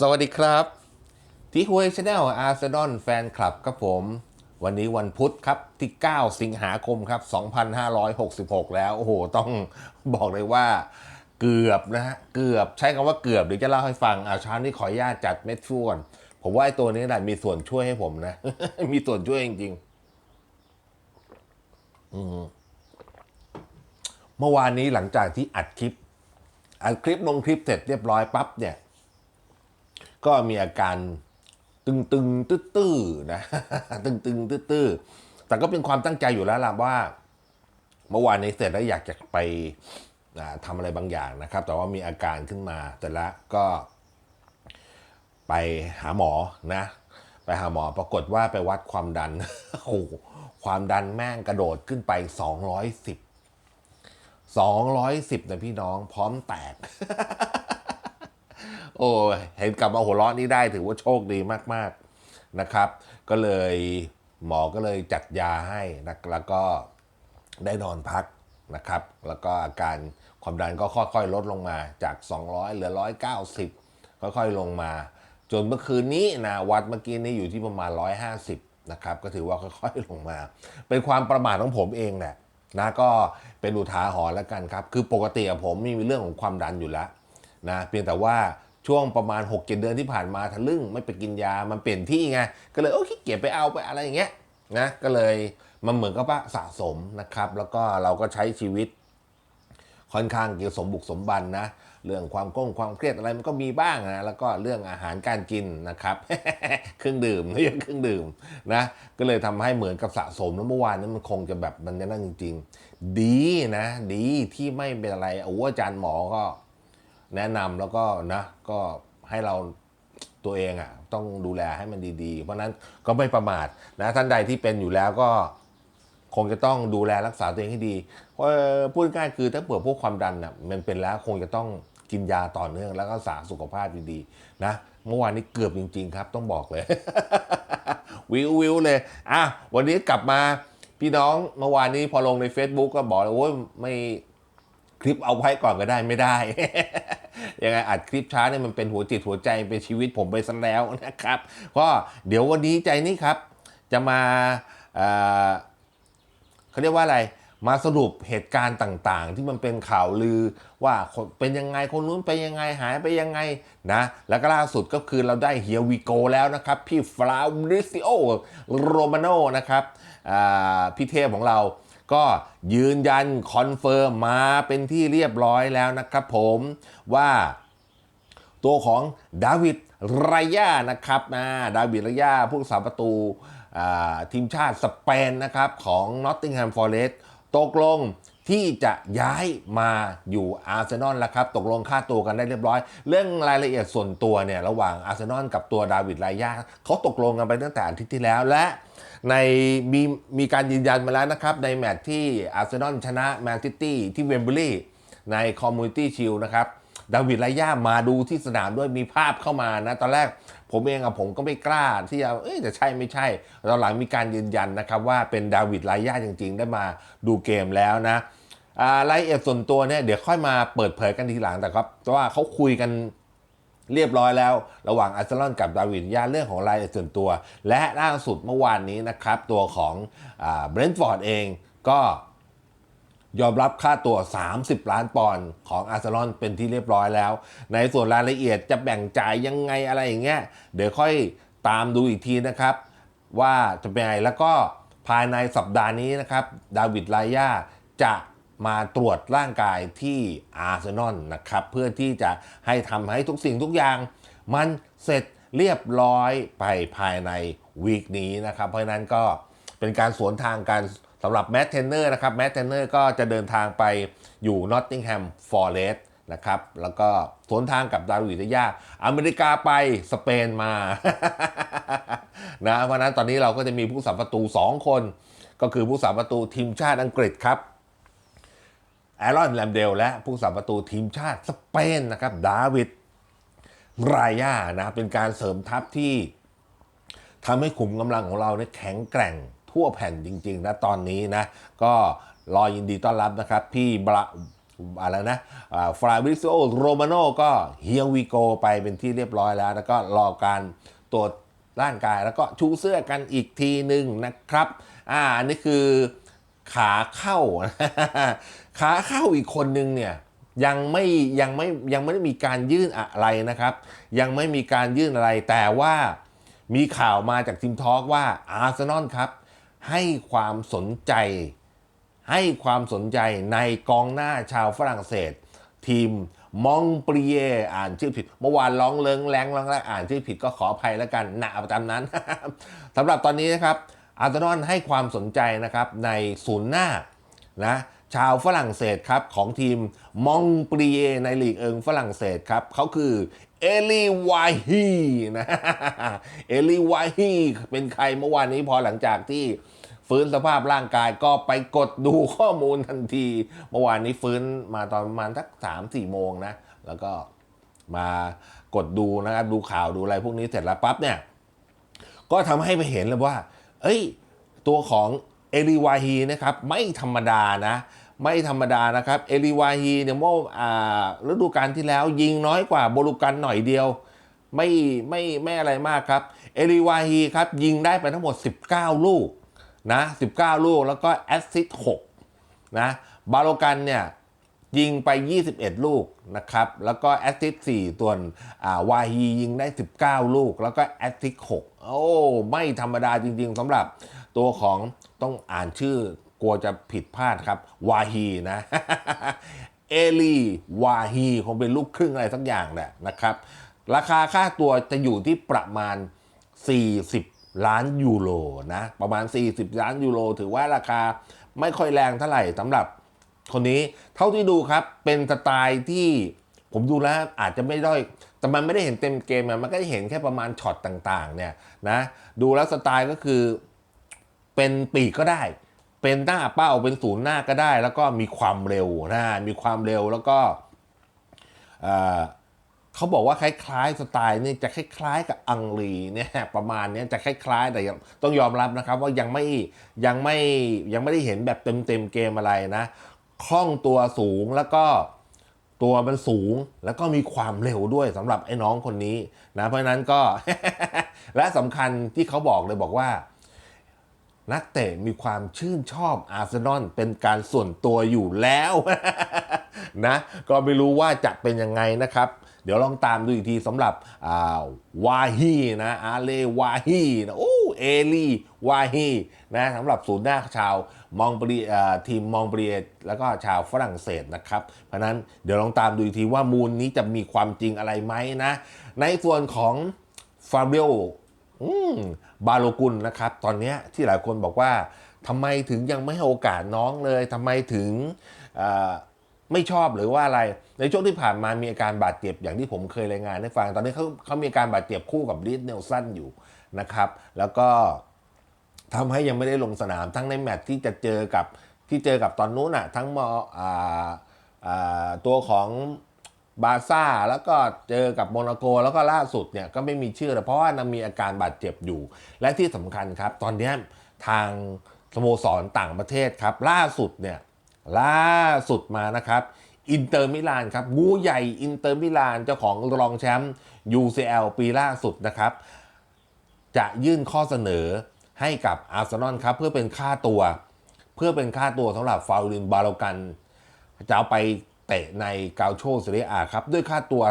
สวัสดีครับ ที่หวยชาแนลอาร์เซนอลแฟนคลับครับผม วันนี้วันพุธครับที่ 9 สิงหาคมครับ 2566 แล้ว โอ้โห ต้องบอกเลยว่าเกือบนะฮะ เกือบใช้คำว่าเกือบเดี๋ยวจะเล่าให้ฟังอาช้านี้ขออนุญาตจัดเม็ดฟูก่อนผมว่าไอ้ตัวนี้แหละมีส่วนช่วยให้ผมนะ มีส่วนช่วยจริงๆเมื่อวานนี้หลังจากที่อัดคลิปอัดคลิปลงคลิปเสร็จเรียบร้อยปั๊บเนี่ย ก็มีอาการตึงตึงๆตื้อตื้อๆนะตึงตึงๆตื้อตื้อๆแต่ก็เป็นความตั้งใจอยู่แล้วล่ะว่า เมื่อวานนี้เสร็จแล้วอยากจะไปอ่าทำอะไรบางอย่างนะครับ แต่ว่ามีอาการขึ้นมาแต่ละก็ ไปหาหมอนะ ไปหาหมอปรากฏว่าไปวัดความดันโอ้ความดันแม่งกระโดดขึ้นไป 210 210นะพี่น้องพร้อมแตก โอ้เห็นกลับมาหัวเราะนี่ได้ถือว่าโชคดีมากๆนะครับ ก็เลยหมอก็เลยจัดยาให้นะแล้วก็ได้นอนพักนะครับ แล้วก็อาการความดันก็ค่อยๆ ลดลงมาจาก 200 เหลือ 190 ค่อยๆ ลงมา จนเมื่อคืนนี้นะวัดเมื่อกี้นี้อยู่ที่ประมาณ 150 นะครับ ก็ถือว่าค่อยๆ ลงมา เป็นความประมาทของผมเองแหละนะก็เป็นอุทาหรณ์แล้วกันครับ คือปกติอะผมมีเรื่องของความดันอยู่แล้วนะเพียงแต่ว่า ช่วงประมาณ6 7เดือนที่ผ่านมาทะลึ่งไม่ไปกินยา มันเปลี่ยนที่ไง ก็เลยโอ้ขี้เกียจไปเอาไปอะไรอย่างเงี้ยนะก็เลยมันเหมือนกับว่าสะสมนะครับ แล้วก็เราก็ใช้ชีวิต ค่อนข้างเกี่ยวสมบุกสมบันนะเรื่องความก้งความเครียดอะไรมันก็มีบ้างนะแล้วก็เรื่องอาหารการกินนะครับ เครื่องดื่มไม่ใช่เครื่องดื่มนะก็เลยทำให้เหมือนกับสะสมแล้วเมื่อวานนั้นมันคงจะแบบมันนั่นจริง ๆ ดีนะ ดีที่ไม่เป็นอะไรโอ้อาจารย์หมอก็ แนะนำแล้วก็นะก็ให้เราตัวเองอะต้องดูแลให้มันดีๆ เพราะนั้นก็ไม่ประมาทนะท่านใดที่เป็นอยู่แล้วก็คงจะต้องดูแลรักษาตัวเองให้ดีเพราะพูดง่ายๆคือถ้าเปิดพวกความดันอะมันเป็นแล้วคงจะต้องกินยาต่อเนื่องแล้วก็รักษาสุขภาพดีๆนะเมื่อวานนี้เกือบจริง ๆ ครับ ต้องบอกเลย วิววิวเลยอะวันนี้กลับมาพี่น้องเมื่อวานนี้พอลงใน Facebook ก็บอกเลยโอ้ยไม่คลิปเอาไว้ก่อนก็ได้ไม่ได้ ยังไงอัดคลิปช้าเนี่ยมันเป็นหัวจิตหัวใจเป็นชีวิตผมไปซะแล้วนะครับก็เดี๋ยววันนี้ใจนี้ครับ จะมาเขาเรียกว่าอะไรมาสรุปเหตุการณ์ต่างๆ ที่มันเป็นข่าวลือว่าเป็นยังไงคนนู้นไปยังไงหายไปยังไงนะแล้วก็ล่าสุดก็คือเราได้เฮียวีโกแล้วนะครับ พี่ฟลาบริซิโอโรมาโนนะครับพี่เทพของเรา ก็ยืนยันคอนเฟิร์มมาเป็นที่เรียบร้อยแล้วนะครับผมว่าตัวของดาวิดรายานะครับนะดาวิดรายาผู้รักษาประตูทีมชาติสเปนนะครับของ Nottingham Forest ตกลง ที่จะย้ายมาอยู่อาร์เซนอลแล้วครับ ตกลงค่าตัวกันได้เรียบร้อย เรื่องรายละเอียดส่วนตัวเนี่ยระหว่างอาร์เซนอลกับตัวดาวิดรายาเขาตกลงกันไปตั้งแต่อาทิตย์ที่แล้วและในมีมีการยืนยันมาแล้วนะครับ ในแมตช์ที่อาร์เซนอลชนะแมนซิตี้ที่เวมบลีย์ในคอมมูนิตี้ชิลนะครับดาวิดไรย่ามาดูที่สนามด้วยมีภาพเข้ามานะ ตอนแรกผมเองอะผมก็ไม่กล้าที่จะเอ้ยจะใช่ไม่ใช่ตอนหลังมีการยืนยันนะครับว่าเป็นดาวิดไรย่าจริง ๆ ได้มาดูเกมแล้วนะ รายละเอียดส่วนตัวเนี่ยเดี๋ยวค่อยมาเปิดเผยกันทีหลังแต่ครับว่าเขาคุยกันเรียบร้อยแล้ว ระหว่างอาร์เซนอลกับดาวิดยาเรื่องของรายละเอียดส่วนตัว และล่าสุดเมื่อวานนี้นะครับ ตัวของเบรนท์ฟอร์ดเองก็ยอมรับค่าตัว 30 ล้านปอนด์ของอาร์เซนอลเป็นที่เรียบร้อยแล้ว ในส่วนรายละเอียดจะแบ่งจ่ายยังไงอะไรอย่างเงี้ยเดี๋ยวค่อยตามดูอีกทีนะครับ ว่าจะเป็นไงแล้วก็ภายในสัปดาห์นี้นะครับ ดาวิดไลยาจะ มาตรวจร่างกายที่อาร์เซนอลนะครับ เพื่อที่จะให้ทำให้ทุกสิ่งทุกอย่าง มันเสร็จเรียบร้อยไปภายในวีคนี้นะครับ เพราะนั้นก็เป็นการสวนทางกันสำหรับแมตต์เทนเนอร์นะครับแมตต์เทนเนอร์ก็จะเดินทางไปอยู่นอตติงแฮมฟอร์เรส์นะครับ แล้วก็สวนทางกับดาวิดยาอเมริกาไปสเปนมานะเพราะนั้นตอนนี้เราก็จะมีผู้สาประตู 2 คน ก็คือผู้สาประตูทีมชาติอังกฤษครับ แอรอนแลมเดลและผู้สาประตูทีมชาติสเปนนะครับดาวิดรายานะเป็นการเสริมทัพที่ทำให้ขุมกำลังของเราเนี่ยแข็งแกร่งทั่วแผ่นจริง ๆ นะตอนนี้นะ ก็รอยินดีต้อนรับนะครับ พี่บราอะไรนะฟราบิโซโรมาโนก็เฮียวีโกไปเป็นที่เรียบร้อยแล้ว แล้วก็รอการตรวจร่างกายแล้วก็ชูเสื้อกันอีกทีหนึ่งนะครับ อ่าอันนี้คือขาเข้า ขาเข้าอีกคนนึงเนี่ยยังไม่ยังไม่ยังไม่ได้มีการยื่นอะไรนะครับ ยังไม่มีการยื่นอะไร แต่ว่ามีข่าวมาจากทีมทอล์กว่าอาร์เซนอลครับ ให้ความสนใจ ให้ความสนใจในกองหน้าชาวฝรั่งเศส ทีมมองปรีเยอ่านชื่อผิด เมื่อวานร้องเลิงแรงร้องแรงอ่านชื่อผิดก็ขออภัยแล้วกันนะประจำนั้นสำหรับตอนนี้นะครับอาร์เซนอลให้ความสนใจนะครับในศูนย์หน้านะ ชาวฝรั่งเศสครับของทีมมองปรีเยในลีกเอิงฝรั่งเศสครับเขาคือเอลีวาฮีนะเอลีวาฮีเป็นใครเมื่อวานนี้พอหลังจากที่ฟื้นสภาพร่างกายก็ไปกดดูข้อมูลทันที เมื่อวานนี้ฟื้นมาตอนประมาณสักสามสี่โมงนะ แล้วก็มากดดูนะครับ ดูข่าวดูอะไรพวกนี้เสร็จแล้วปั๊บเนี่ย ก็ทำให้ไปเห็นเลยว่า เอ้ย ตัวของ อลีวาฮีนะครับไม่ธรรมดานะ ไม่ธรรมดานะครับเอลีวาฮีเนี่ยเมื่ออ่าฤดูกาลที่แล้วยิงน้อยกว่าโบลูกันหน่อยเดียว ไม่ไม่ไม่อะไรมากครับเอลีวาฮีครับยิงได้ไปทั้งหมด 19 ลูกนะ19 ลูกแล้วก็แอสซิสต์6นะบาโลกันเนี่ยยิงไป 21 ลูกนะครับ แล้วก็แอสซิสต์4ตัวนอ่าวาฮียิงได้ 19 ลูก แล้วก็แอสซิสต์6โอ้ ไม่ธรรมดาจริงๆสำหรับตัวของ ต้องอ่านชื่อกลัวจะผิดพลาดครับ วาฮีนะ เอลีวาฮีคงเป็นลูกครึ่งอะไรสักอย่างแหละนะครับ ราคาค่าตัวจะอยู่ที่ประมาณ 40 ล้านยูโรนะ ประมาณ 40 ล้านยูโรถือว่าราคาไม่ค่อยแรงเท่าไหร่สำหรับคนนี้เท่าที่ดูครับเป็นสไตล์ที่ผมดูแล้วอาจจะไม่ได้อยแต่มันไม่ได้เห็นเต็มเกมมันก็จะเห็นแค่ประมาณช็อตต่างๆเนี่ยนะดูแล้วสไตล์ก็คือ เป็นปีกก็ได้ เป็นหน้าเป้าเป็นศูนย์หน้าก็ได้ แล้วก็มีความเร็วนะมีความเร็วแล้วก็เขาบอกว่าคล้ายๆสไตล์นี่จะคล้ายๆกับอังรีเนี่ยประมาณนี้จะคล้าย ๆ แต่ยังต้องยอมรับนะครับว่ายังไม่ยังไม่ยังไม่ได้เห็นแบบเต็มๆเกมอะไรนะคล่องตัวสูงแล้วก็ตัวมันสูงแล้วก็มีความเร็วด้วยสำหรับไอ้น้องคนนี้นะเพราะฉะนั้นก็และสำคัญที่เขาบอกเลยบอกว่า นักเตะมีความชื่นชอบอาร์เซนอลเป็นการส่วนตัวอยู่แล้วนะก็ไม่รู้ว่าจะเป็นยังไงนะครับเดี๋ยวลองตามดูอีกทีสำหรับาวาฮีนะอาเลวาฮีนะโอ้เอลีวาฮีนะสำหรับศูนย์หน้าชาวมองบรีทีมมองบรีแล้วก็ชาวฝรั่งเศสนะครับ เพราะนั้นเดี๋ยวลองตามดูอีกทีว่ามูลนี้จะมีความจริงอะไรไหมนะ ในส่วนของฟาเบโอ อืมบาโลกุลนะครับ ตอนนี้ที่หลายคนบอกว่าทำไมถึงยังไม่ให้โอกาสน้องเลยทำไมถึงไม่ชอบหรือว่าอะไร ในช่วงที่ผ่านมามีอาการบาดเจ็บอย่างที่ผมเคยรายงานให้ฟัง ตอนนี้เขาเขามีอาการบาดเจ็บคู่กับรีดเนลสันอยู่นะครับ แล้วก็ทำให้ยังไม่ได้ลงสนามทั้งในแมตช์ที่จะเจอกับที่เจอกับตอนนู้นอะทั้งมออตัวของ บาร์ซ่าแล้วก็เจอกับโมนาโก แล้วก็ล่าสุดเนี่ยก็ไม่มีชื่อเลยเพราะว่านัมีอาการบาดเจ็บอยู่ และที่สำคัญครับ ตอนนี้ทางสโมสรต่างประเทศครับ ล่าสุดเนี่ยล่าสุดมานะครับอินเตอร์มิลานครับงูใหญ่อินเตอร์มิลานเจ้าของรองแชมป์ UCL ปีล่าสุดนะครับ จะยื่นข้อเสนอให้กับอาร์เซนอลครับ เพื่อเป็นค่าตัว เพื่อเป็นค่าตัวสำหรับฟาลินบาโลกัน จะเอาไป เตะในกาโชเซเรียอาครับ ด้วยค่าตัว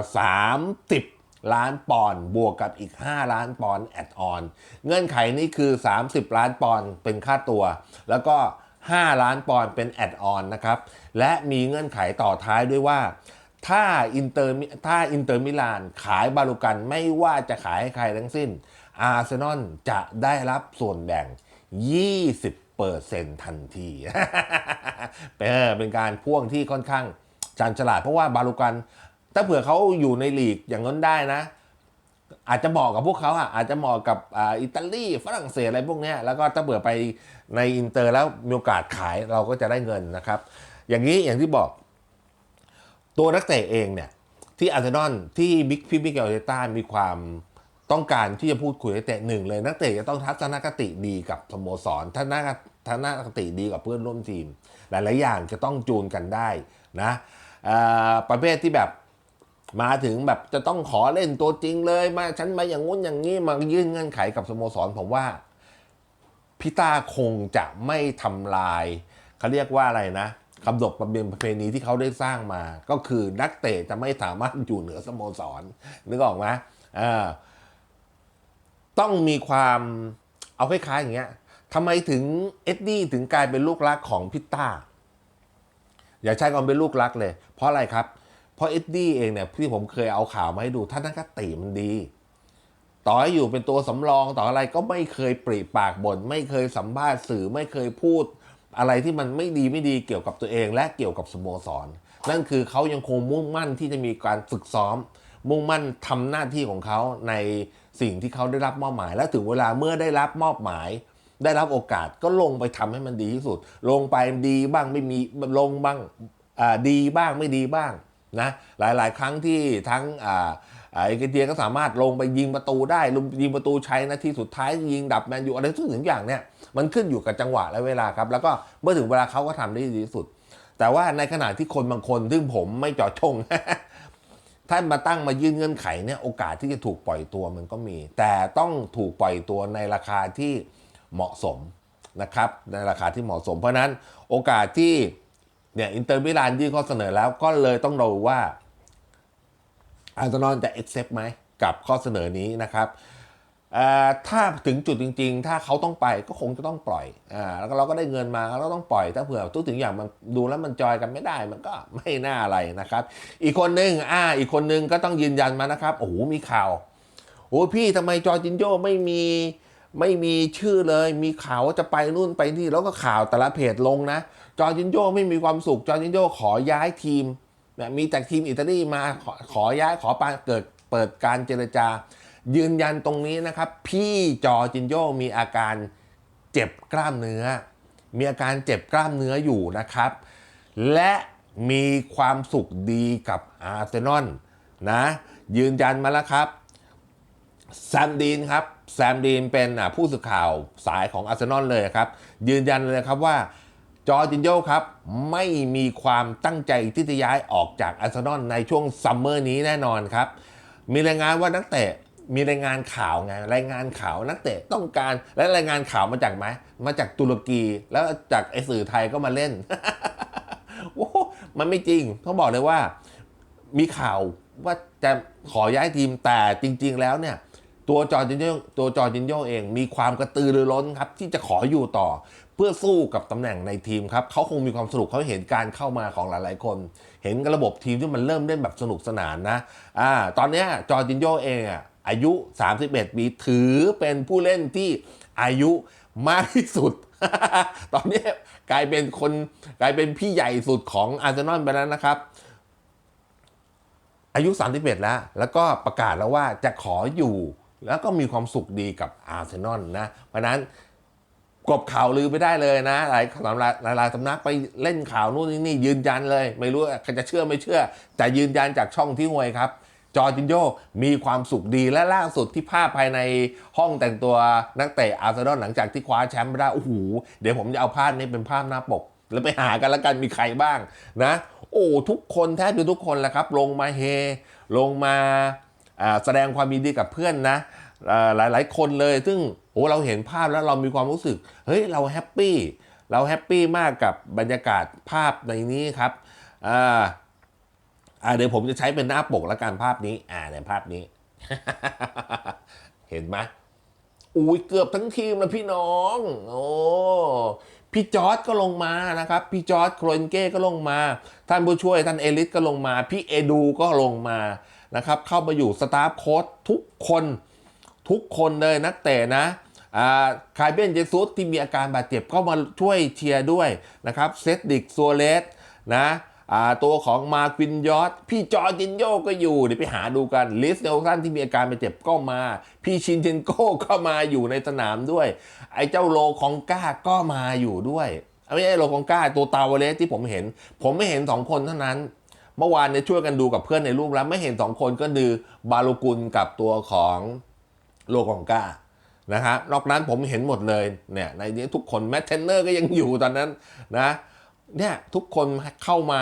30 ล้านปอนด์บวกกับอีก 5 ล้านปอนด์แอดออน เงื่อนไขนี่คือ 30 ล้านปอนด์เป็นค่าตัว แล้วก็ 5 ล้านปอนด์เป็นแอดออนนะครับ และมีเงื่อนไขต่อท้ายด้วยว่าถ้าอินเตอร์ถ้าอินเตอร์มิลานขายบาลูกันไม่ว่าจะขายให้ใครทั้งสิ้น อาร์เซนอลจะได้รับส่วนแบ่ง 20เปอร์เซ็นทันที เป็นการพ่วงที่ค่อนข้าง จันฉลาดเพราะว่าบาลูกัน ถ้าเผื่อเขาอยู่ในลีกอย่างนั้นได้นะ อาจจะเหมาะกับพวกเขาอะอาจจะเหมาะกับอิตาลีฝรั่งเศสอะไรพวกนี้แล้วก็ถ้าเผื่อไปในอินเตอร์แล้วมีโอกาสขายเราก็จะได้เงินนะครับ อย่างนี้อย่างที่บอก ตัวนักเตะเองเนี่ยที่อาร์เซนอลที่บิ๊กพี่บิ๊กเอลเตต้ามีความต้องการที่จะพูดคุยนักเตะหนึ่งเลยนักเตะจะต้องทัศนคติดีกับสโมสรทัศนทัศนคติดีกับเพื่อนร่วมทีม หลาย ๆ อย่างจะต้องจูนกันได้นะ ประเภทที่แบบมาถึงแบบจะต้องขอเล่นตัวจริงเลยมาฉันมาอย่างงู้นอย่างนี้มายื่นเงื่อนไขกับสโมสรผมว่าพิต้าคงจะไม่ทำลายเขาเรียกว่าอะไรนะคำดบประเบียนประเพณีที่เขาได้สร้างมา ก็คือนักเตะจะไม่สามารถอยู่เหนือสโมสรนึกออกไหมต้องมีความเอาคล้ายๆอย่างเงี้ยทำไมถึงเอ็ดดี้ถึงกลายเป็นลูกรักของพิต้าอย่าใช้คำเป็นลูกรักเลย เพราะอะไรครับ เพราะเอ็ดดี้เองเนี่ยที่ผมเคยเอาข่าวมาให้ดูท่านนักเตะมันดี ต่อให้อยู่เป็นตัวสำรองต่ออะไรก็ไม่เคยปรีปากบ่นไม่เคยสัมภาษณ์สื่อไม่เคยพูด อะไรที่มันไม่ดีไม่ดีเกี่ยวกับตัวเอง และเกี่ยวกับสโมสร นั่นคือเขายังคงมุ่งมั่นที่จะมีการฝึกซ้อม มุ่งมั่นทำหน้าที่ของเขาในสิ่งที่เขาได้รับมอบหมาย และถึงเวลาเมื่อได้รับมอบหมายได้รับโอกาสก็ลงไปทำให้มันดีที่สุด ลงไปดีบ้างไม่มีลงบ้าง ดีบ้างไม่ดีบ้างนะหลายๆ ครั้งที่ทั้งอ่าอ่าเอเกเตียก็สามารถลงไปยิงประตูได้ลงยิงประตูใชัยนาทีสุดท้ายยิงดับแมนยูอะไรทุกสิ่งอย่างเนี่ยมันขึ้นอยู่กับจังหวะและเวลาครับ แล้วก็เมื่อถึงเวลาเขาก็ทำได้ดีที่สุด แต่ว่าในขณะที่คนบางคนซึ่งผมไม่เจอดจงท่านมาตั้งมายื่นเงื่อนไขเนี่ยโอกาสที่จะถูกปล่อยตัวมันก็มี แต่ต้องถูกปล่อยตัวในราคาที่เหมาะสมนะครับในราคาที่เหมาะสม เพราะนั้นโอกาสที่ เนี่ยอินเตอร์มิลานยื่นข้อเสนอแล้วก็เลยต้องดูว่าอาร์เซนอลจะ accept ไหมกับข้อเสนอนี้นะครับถ้าถึงจุดจริง ๆ ถ้าเขาต้องไปก็คงจะต้องปล่อยอแล้วเราก็ได้เงินมาเราต้องปล่อย ถ้าเผื่อทุกถึงอย่างมันดูแล้วมันจอยกันไม่ได้ มันก็ไม่น่าอะไรนะครับ อีกคนนึงอ่า อีกคนนึงก็ต้องยืนยันมานะครับ โอ้โหมีข่าว โอ้พี่ทำไมจอร์จินโยไม่มี ไม่มีชื่อเลย มีข่าวว่าจะไปนู่นไปนี่ แล้วก็ข่าวแต่ละเพจลงนะ จอร์จินโยไม่มีความสุข จอร์จินโยขอย้ายทีมนะมีจากทีมอิตาลีมาขอขอย้ายขอปาเกิดเปิดการเจรจา ยืนยันตรงนี้นะครับ พี่จอร์จินโยมีอาการเจ็บกล้ามเนื้อ มีอาการเจ็บกล้ามเนื้ออยู่นะครับ และมีความสุขดีกับอาร์เซนอลนะ ยืนยันมาแล้วครับ แซมดีนครับ แซมดีนเป็นผู้สื่อข่าวสายของอาร์เซนอลเลยครับ ยืนยันเลยครับว่าจอร์จินโยครับ ไม่มีความตั้งใจที่จะย้ายออกจากอาร์เซนอลในช่วงซัมเมอร์นี้แน่นอนครับ มีรายงานว่านักเตะมีรายงานข่าวไงรายงานข่าวนักเตะต้องการและรายงานข่าวมาจากไหมมาจากตุรกีแล้วจากไอสื่อไทยก็มาเล่นโอ้โหมันไม่จริงต้องบอกเลยว่า มีข่าวว่าจะขอย้ายทีมแต่จริง ๆ แล้วเนี่ย ตัวจอร์จินโยตัวจอร์จินโยเองมีความกระตือรือร้นครับ ที่จะขออยู่ต่อ เพื่อสู้กับตำแหน่งในทีมครับเขาคงมีความสนุกเขาเห็นการเข้ามาของหลายๆคน เห็นระบบทีมที่มันเริ่มเล่นแบบสนุกสนานนะอ่าตอนนี้จอร์จินโยเองอะอายุ 31 ปีถือเป็นผู้เล่นที่อายุมากที่สุด ตอนนี้กลายเป็นคนกลายเป็นพี่ใหญ่สุดของอาร์เซนอลไปแล้วนะครับอายุ 31 แล้ว แล้วก็ประกาศแล้วว่าจะขออยู่ แล้วก็มีความสุขดีกับอาร์เซนอลนะ เพราะนั้นกบข่าวลือไปได้เลยนะ หลายสำนักหลายสำนักไปเล่นข่าวนู่นนี่ ยืนยันเลย ไม่รู้ใครจะเชื่อไม่เชื่อ แต่ยืนยันจากช่องที่หวยครับ จอร์จินโยมีความสุขดีและล่าสุดที่ภาพภายในห้องแต่งตัวนักเตะอาร์เซนอลหลังจากที่คว้าแชมป์ไปได้โอ้โหเดี๋ยวผมจะเอาภาพนี้เป็นภาพหน้าปก แล้วไปหากันแล้วกันมีใครบ้างนะ โอ้ทุกคนแทบจะทุกคนแหละครับ ลงมาเฮ ลงมา แสดงความยินดีกับเพื่อนนะอ่าหลายๆ คนเลย ซึ่งโอ้เราเห็นภาพแล้วเรามีความรู้สึก เฮ้ย เราแฮปปี้ เราแฮปปี้มากกับบรรยากาศภาพในนี้ครับอ่าอ่าเดี๋ยวผมจะใช้เป็นหน้าปกแล้วกันภาพนี้ อ่าในภาพนี้ เห็นไหมอุ้ยเกือบทั้งทีมแล้วพี่น้อง โอ้พี่จอร์ดก็ลงมานะครับ พี่จอร์ดโครนเก้ก็ลงมา ท่านผู้ช่วยท่านเอลิสก็ลงมา พี่เอดูก็ลงมา นะครับเข้ามาอยู่สตาฟโค้ชทุกคนทุกคนเลยนักเตะนะอ่าคายเบนเจซุสที่มีอาการบาดเจ็บก็มาช่วยเชียร์ด้วยนะครับเซดดิกซัวเลสนะตัวของมาควินยอตพี่จอร์จินโยก็อยู่เดี๋ยวไปหาดูกันลิสเนลสันที่มีอาการบาดเจ็บก็มา พี่ชินเทนโก้ก็มาอยู่ในสนามด้วย ไอ้เจ้าโลคองก้าก็มาอยู่ด้วยไม่ใช่โลคองก้าตัวตาวเลสที่ผมเห็น ผมไม่เห็นสองคนเท่านั้น เมื่อวานเนี่ยช่วยกันดูกับเพื่อนในรูปแล้วไม่เห็นสองคนก็คือบาโลกุลกับตัวของโลคองกานะครับนอกนั้นผมเห็นหมดเลยเนี่ยในนี้ทุกคนแมทเทนเนอร์ก็ยังอยู่ตอนนั้นนะเนี่ยทุกคนเข้ามา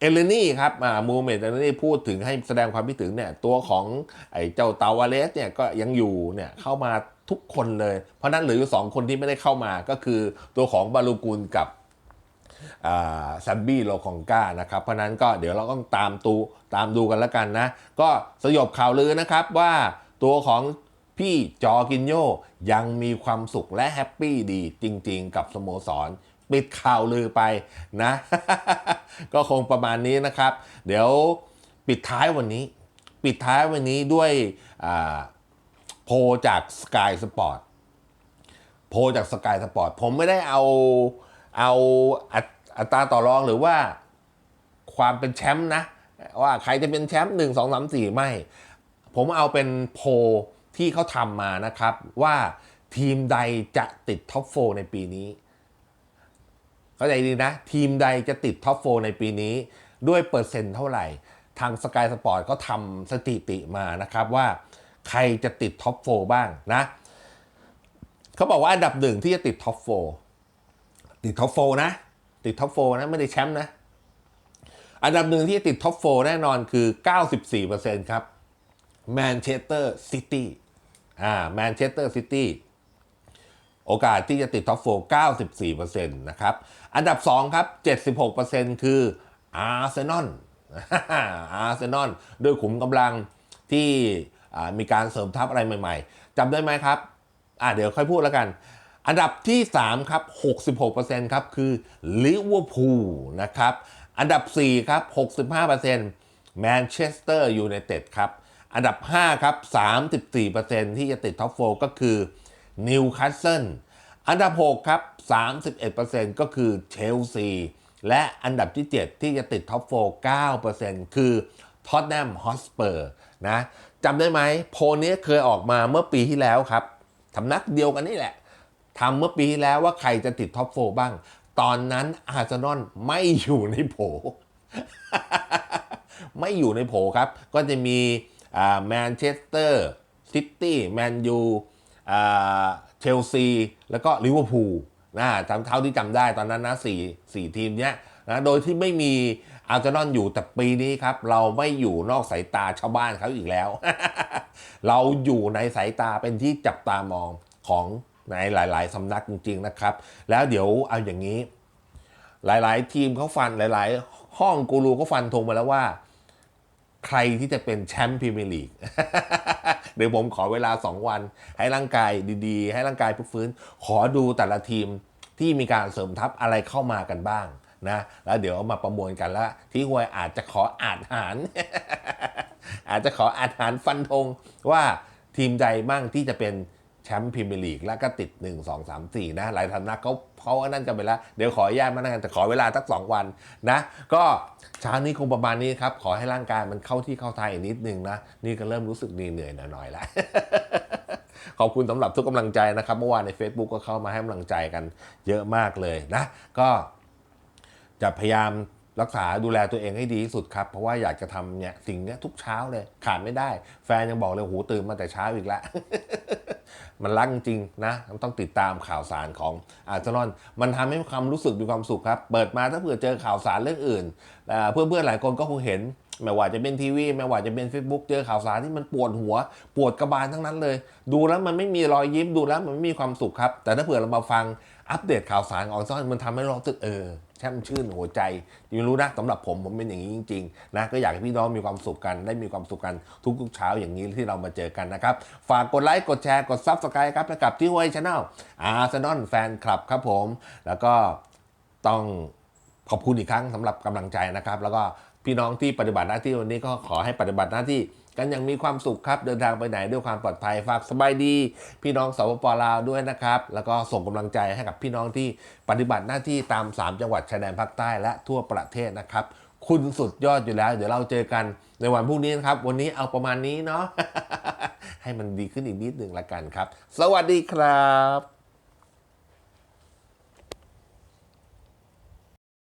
เอเลนี่ครับอ่ามูเมดเอเลนี่พูดถึงให้แสดงความคิดถึงเนี่ยตัวของไอ้เจ้าเตาวาเลสเนี่ยก็ยังอยู่เนี่ยเข้ามาทุกคนเลย เพราะนั้นเหลืออยู่สองคนที่ไม่ได้เข้ามาก็คือตัวของบาลูกุลกับ ซัมบี้โลคองกานะครับ เพราะนั้นก็เดี๋ยวเราต้องตามตูตามดูกันแล้วกันนะ ก็สยบข่าวลือนะครับว่าตัวของพี่จอกินโยยังมีความสุขและแฮปปี้ดีจริงๆ กับสโมสร ปิดข่าวลือไปนะ ก็คงประมาณนี้นะครับ เดี๋ยวปิดท้ายวันนี้ ปิดท้ายวันนี้ด้วยโพจาก Sky Sport โพจากสกายสปอร์ตผมไม่ได้เอา เอาอัตราต่อรองหรือว่าความเป็นแชมป์นะ ว่าใครจะเป็นแชมป์หนึ่งสองสามสี่ไม่ ผมเอาเป็นโพที่เขาทำมานะครับ ว่าทีมใดจะติดท็อปโฟในปีนี้ เข้าใจดีนะ ทีมใดจะติดท็อปโฟในปีนี้ ด้วยเปอร์เซ็นต์เท่าไหร่ ทางสกายสปอร์ตก็ทำสถิติมานะครับว่าใครจะติดท็อปโฟบ้างนะ เขาบอกว่าอันดับหนึ่งที่จะติดท็อปโฟ ติดท็อปโฟนะ ติดท็อปโฟนะ ไม่ได้แชมป์นะ อันดับหนึ่งที่จะติดท็อปโฟแน่นอนคือ 94%ครับแมนเชสเตอร์ซิตี้อ่าแมนเชสเตอร์ซิตี้โอกาสที่จะติดท็อปโฟ94%นะครับ อันดับ 2 ครับ 76%คืออาร์เซนอลอาร์เซนอลด้วยขุมกำลังที่มีการเสริมทัพอะไรใหม่ ๆจำได้ไหมครับ อะเดี๋ยวค่อยพูดแล้วกัน อันดับที่ 3 ครับ 66%ครับ คือลิเวอร์พูลนะครับ อันดับ 4 ครับ 65%แมนเชสเตอร์ยูไนเต็ดครับ อันดับ 5 ครับ 34%ที่จะติดท็อปโฟก็คือนิวคาสเซิลอันดับ 6 ครับ 31%ก็คือเชลซีและอันดับที่ 7 ที่จะติดท็อปโฟ9%คือท็อตแนมฮอสเปอร์นะจำได้ไหมโพลนี้เคยออกมาเมื่อปีที่แล้วครับสำนักเดียวกันนี่แหละ ทำเมื่อปีที่แล้วว่าใครจะติดท็อปโฟบ้าง ตอนนั้นอาร์เซนอลไม่อยู่ในโผ ไม่อยู่ในโผครับ ก็จะมีแมนเชสเตอร์ซิตี้แมนยูเชลซี แล้วก็ลิเวอร์พูลนะจำเท่าที่จำได้ตอนนั้นนะสี่สี่ทีมเนี้ยนะโดยที่ไม่มีอาร์เซนอลอยู่แต่ปีนี้ครับ เราไม่อยู่นอกสายตาชาวบ้านเขาอีกแล้ว เราอยู่ในสายตาเป็นที่จับตามองของ ในหลาย ๆสำนักจริง ๆ นะครับ แล้วเดี๋ยวเอาอย่างนี้ หลาย ๆ ทีมเขาฟันหลาย ๆ ห้องกูรูก็ฟันธงมาแล้วว่า ใครที่จะเป็นแชมป์พรีเมียร์ลีกเดี๋ยวผมขอเวลา 2 วัน ให้ร่างกายดีๆ ให้ร่างกายฟื้น ขอดูแต่ละทีมที่มีการเสริมทัพอะไรเข้ามากันบ้างนะแล้วเดี๋ยวมาประมวลกันแล้วที่หวยอาจจะขออาจหารอาจจะขออาจหารฟันธงว่าทีมใดบ้างที่จะเป็น แชมป์พรีเมียร์ลีกแล้วก็ติด 1 2 3 4 นะ หลายทันนักเขาเขาอันนั่นกันไปแล้ว เดี๋ยวขออนุญาตมานั่งกันแต่ขอเวลาสัก 2 วันนะ ก็เช้านี้คงประมาณนี้ครับ ขอให้ร่างกายมันเข้าที่เข้าทางอีกนิดนึงนะ นี่ก็เริ่มรู้สึกเหนื่อยๆหน่อยๆแล้วขอบคุณสำหรับทุกกำลังใจนะครับ เมื่อวานใน Facebook ก็เข้ามาให้กำลังใจกันเยอะมากเลยนะ ก็จะพยายามรักษาดูแลตัวเองให้ดีที่สุดครับ เพราะว่าอยากจะทำเนี่ยสิ่งเนี้ยทุกเช้าเลยขาดไม่ได้ แฟนยังบอกเลยโหตื่นมาแต่เช้าอีกแล้ว มันรักจริงๆนะต้องติดตามข่าวสารของอาร์เซนอลมันทำให้ความรู้สึกมีความสุขครับ เปิดมาถ้าเผื่อเจอข่าวสารเรื่องอื่น เพื่อนๆหลายคนก็คงเห็นไม่ว่าจะเป็นทีวีไม่ว่าจะเป็น Facebook เจอข่าวสารที่มันปวดหัว ปวดกระบาลทั้งนั้นเลย ดูแล้วมันไม่มีรอยยิ้มดูแล้วมันไม่มีความสุขครับ แต่ถ้าเผื่อเรามาฟังอัปเดตข่าวสารออาร์เซนอลมันทำให้เราสึกเออ แช่มชื่นหัวใจยังรู้นะสำหรับผมผมเป็นอย่างนี้จริงๆนะก็อยากให้พี่น้องมีความสุขกันได้มีความสุขกันทุกๆเช้าอย่างนี้ที่เรามาเจอกันนะครับ ฝากกดไลค์กดแชร์กดซับสไครต์ครับกับที่ห้วยชาแนลอาร์เซนอลแฟนคลับครับผม แล้วก็ต้องขอบคุณอีกครั้งสำหรับกำลังใจนะครับ แล้วก็พี่น้องที่ปฏิบัติหน้าที่วันนี้ก็ขอให้ปฏิบัติหน้าที่ กันอย่างมีความสุขครับ เดินทางไปไหนด้วยความปลอดภัยฝากสบายดี พี่น้องสปปลาวด้วยนะครับ แล้วก็ส่งกำลังใจให้กับพี่น้องที่ปฏิบัติหน้าที่ตาม 3 จังหวัดชายแดนภาคใต้และทั่วประเทศนะครับ คุณสุดยอดอยู่แล้ว เดี๋ยวเราเจอกันในวันพรุ่งนี้นะครับ วันนี้เอาประมาณนี้เนาะให้มันดีขึ้นอีกนิดหนึ่งละกันครับ สวัสดีครับ